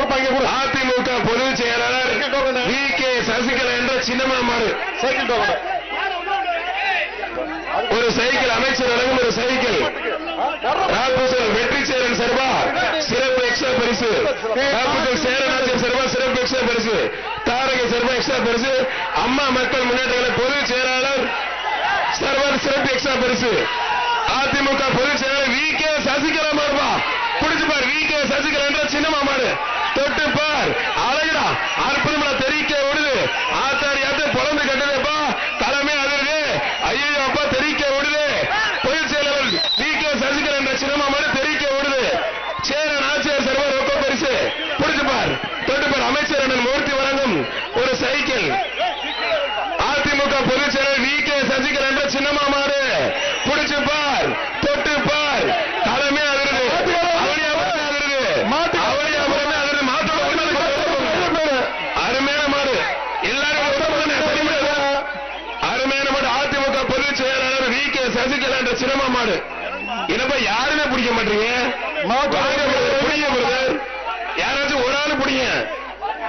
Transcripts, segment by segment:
அதிமுக பொதுச் செயலாளர் V K Sasikala என்ற சின்னமா மாறு சைக்கிள் ஒரு சைக்கிள் அமைச்சர் வழங்கும் ஒரு சைக்கிள். வெற்றி சேரன் சர்வா சிறப்பு எக்ஸ்ட்ரா பரிசு. சேரநாச்சர் சர்வா சிறப்பு எக்ஸ்ட்ரா பரிசு. தாரக சர்வா எக்ஸ்ட்ரா பரிசு. அம்மா மக்கள் முன்னேற்ற கழக பொதுச் செயலாளர் சர்வர் சிறப்பு எக்ஸ்ட்ரா பரிசு. Hasta வி கே சசிகலா என்ற சின்னமா மாடு. என்னப்பா யாருமே பிடிக்க மாட்டீங்க? பிடிங்க பிரதர் யாராச்சும் ஒரு ஆளு பிடிங்க.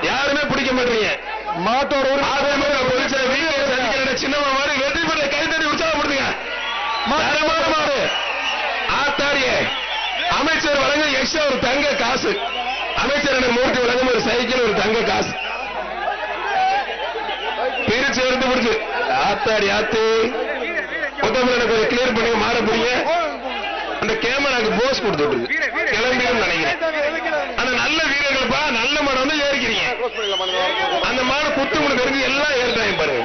யாருமே பிடிக்க மாட்டீங்க. மாட்டோட ஒரு அதிமுக பொதுச் செயலர் வி கே சசிகலா என்ற சின்னமா மாடு வெற்றி பெற்ற கைத்தறி உற்சாகப்படுத்துங்க. மாடு ஆத்தாரியே அமைச்சர் வழங்க எக்ஸ்ட்ரா ஒரு தங்க காசு. அமைச்சர் எனக்கு மூர்த்தி வழங்கும் ஒரு சைக்கிள் ஒரு தங்க காசு. பிரிச்சு எடுத்து பிடிச்சு. ஆத்தாடி ஆத்து. மொத்தம் எனக்கு கொஞ்சம் கிளியர் பண்ணி மாற புரிய அந்த கேமராக்கு போஸ் கொடுத்துட்டு கிளம்பிடும் நினைக்கிறேன். ஆனா நல்ல வீரர்கள்ப்பா நல்ல மாடு வந்து ஏறிக்கிறீங்க. அந்த மாடு குத்து உங்களுக்கு இருக்கு எல்லாம் ஏறிட்டாங்க பாருங்க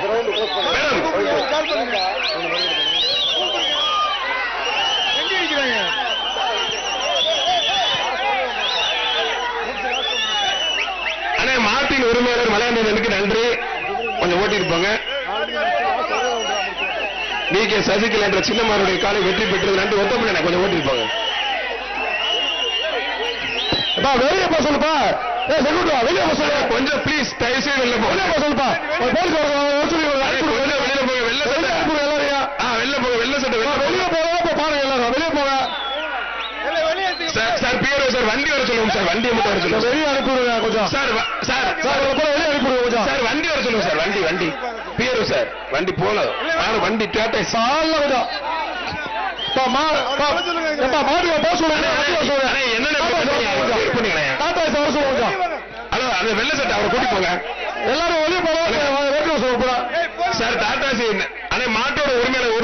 மாட்டின் உரிமையாளர் மலையாண்டனுக்கு நன்றி. கொஞ்சம் ஓட்டிட்டு போங்க. வி கே சசிகலா என்ற சின்னமாருடைய காலை வெற்றி பெற்றது. நன்றி ஒத்தமில்லை கொஞ்சம் ஓட்டிட்டு போங்க. அப்பா வெளியே போக சொல்லுப்பா. வெளியே போக சொல்லு. கொஞ்சம் ப்ளீஸ் தயவு செய்து வெளியே போக சொல்லுப்பா. போலீஸ் வெளியில போங்க வெள்ள சட்டை. வெளில போங்க வெள்ள சட்டை வெளியே போக இப்ப பாருங்க எல்லாரும் வெளியே போங்க சார் சார் வண்டி வர சொல்லுங்க சார் வண்டியை மட்டும் வர சொல்லுங்க வெளியே அனுப்பிவிடுங்க கொஞ்சம் சார் சார் சார் போல வெளியே அனுப்பிவிடுங்க கொஞ்சம் சார் வண்டி வர சொல்லுங்க சார் வண்டி வண்டி பிஆர்ஓ சார் வண்டி போல நானும் வண்டி டேட்டா சால்ல கொஞ்சம் சொல்லுங்க சொல்லுங்க சொல்லுங்க வெள்ள சட்டை அவரை கூட்டி போங்க எல்லாரும் சொல்லுங்க பூரா. சார் டாடா மாட்டோட உரிமையாளர்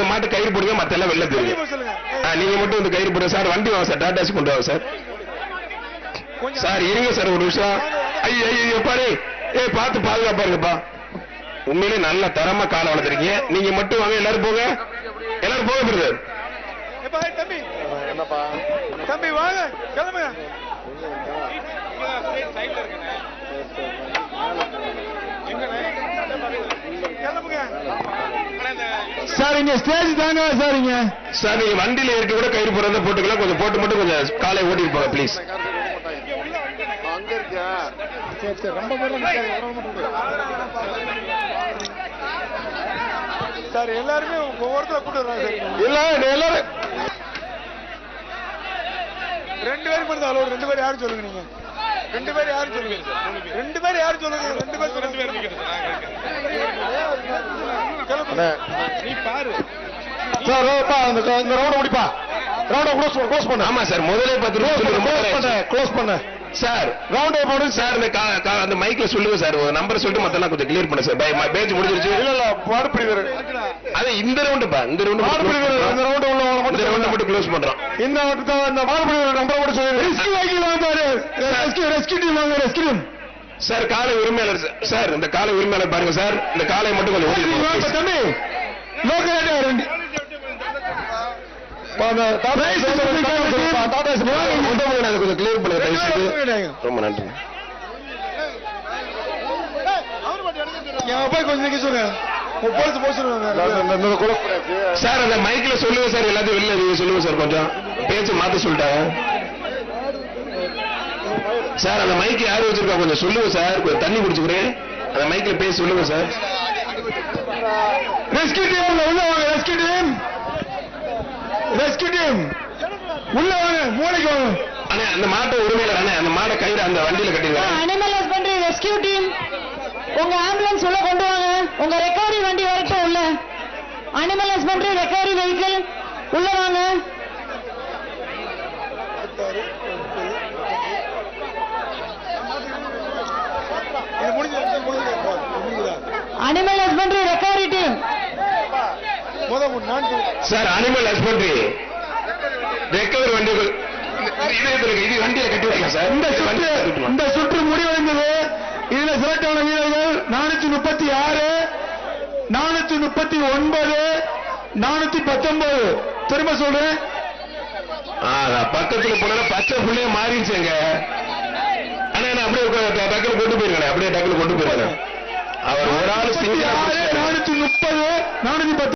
அந்த மாட்டு கயிறு போடுங்க மத்த எல்லாம் வெளில தெரியும். நீங்க மட்டும் வந்து கயிறு போடுங்க. சார் வண்டி வாங்க சார். டாடா சி கொண்டு வாங்க சார். சார் இருங்க சார் ஒரு நிமிஷம். ஐயோ ஐயோ பாரு. ஏய் பார்த்து பாதுகாப்பா இருங்கப்பா. உண்மையிலே நல்ல தரமா காலை வளர்த்துருக்கீங்க. நீங்க மட்டும் வாங்க எல்லாரும் போங்க. எல்லாரும் போக பிரதர். தம்பி. தம்பி வாங்க கிளம்புங்க. கிளம்புங்க. சார் இங்க ஸ்டேஜ் தாங்க சார் இங்க சார் நீங்க வண்டியில இருக்க கூட கயிறு போடுறத போட்டுக்கலாம். கொஞ்சம் போட்டு மட்டும் கொஞ்சம் காலை ஓட்டிட்டு போங்க ப்ளீஸ் சரி எல்லாருமே ஒவ்வொருத்தர கூட்டு இல்ல நீ எல்லாரும் ரெண்டு பேரும் மட்டும் அளவு ரெண்டு பேர் யாரும் சொல்லுங்க நீங்க? ரெண்டு பேர் யாரும் சொல்லுங்க? ரெண்டு பேர் யாரும் சொல்லுங்க? ரெண்டு பேர் ரெண்டு பேர் கிளம்புங்க நீ பாரு சார் இந்த ரவுண்ட் முடிப்பா ரவுண்ட் க்ளோஸ் க்ளோஸ் பண்ணு ஆமா சார் முதலே பத்து க்ளோஸ் பண்ணு க்ளோஸ் பண்ணு சார் ரவுண்ட் போடு சார் இந்த அந்த மைக்ல சொல்லுங்க சார் நம்பர் சொல்லிட்டு மத்தெல்லாம் கொஞ்சம் கிளியர் பண்ணு சார் பேஜ் முடிஞ்சிருச்சு இல்ல இல்ல வீரர் அது இந்த ரவுண்டு பா இந்த ரவுண்டு மாடுபிடி வீரர் இந்த ரவுண்ட் உள்ளவங்க இந்த ரவுண்ட். மட்டும் க்ளோஸ் பண்றோம் இந்த இந்த மாடுபிடி வீரர் நம்பர் மட்டும் வாங்கி வாங்காரு ரெஸ்கியூ ரெஸ்கியூ டீம் வாங்க ரெஸ்கியூ சார் காலை உரிமையாளர் சார். சார் இந்த காலை உரிமையாளர் பாருங்க சார். இந்த காலை மட்டும் கொஞ்சம் தம்பி. ரொம்ப நன்றி. என் போய் கொஞ்சம் நிக்க சொல்லுங்க. போலீஸ் போக சொல்லுவாங்க சார் அந்த மைக்ல சொல்லுங்க சார். எல்லாத்தையும் வெளில நீங்க சொல்லுங்க சார் கொஞ்சம். பேச்சு மாத்த சொல்லிட்டாங்க. சார் அந்த மைக் யாரு வச்சிருக்கா? கொஞ்சம் சொல்லுங்க சார். கொஞ்சம் தண்ணி குடிச்சுக்கிறேன். அந்த மைக்ல பேசி சொல்லுங்க சார். ரெஸ்கியூ டீம் உள்ள வாங்க ரெஸ்கியூ டீம் ரெஸ்கியூ டீம் உள்ள வாங்க மூளைக்கு வாங்க. அண்ணே அந்த மாட்டை உரிமையாளர் அண்ணே அந்த மாடை கயிறு அந்த வண்டியில கட்டிடுங்க. அனிமல் ஹஸ்பண்டரி ரெஸ்கியூ டீம் உங்க ஆம்புலன்ஸ் உள்ள கொண்டு வாங்க. உங்க ரெக்கவரி வண்டி வரட்டும் உள்ள. அனிமல் ஹஸ்பண்டரி ரெக்கவரி வெஹிக்கிள் உள்ள வாங்க. Animal husbandry recovery team sir animal husbandry recover வண்டிகள். இது வண்டியில கட்டி வைக்கலாம் சார் இந்த சுற்று. இந்த சுற்று முடிவடைந்தது. இதுல செலக்ட் ஆன வீரர்கள் நானூத்தி முப்பத்தி ஆறு நானூத்தி முப்பத்தி ஒன்பது நானூத்தி பத்தொன்பது. திரும்ப சொல்றேன். பக்கத்துல போனா பச்சை புள்ளைய மாறிடுச்சுங்க. ஆனா நான் அப்படியே டக்குனு கொண்டு போயிருக்கேன். அப்படியே டக்குனு கொண்டு போயிருக்கேன். அவர் ஒரு ஆள் நானூத்தி முப்பது நானூத்தி பத்து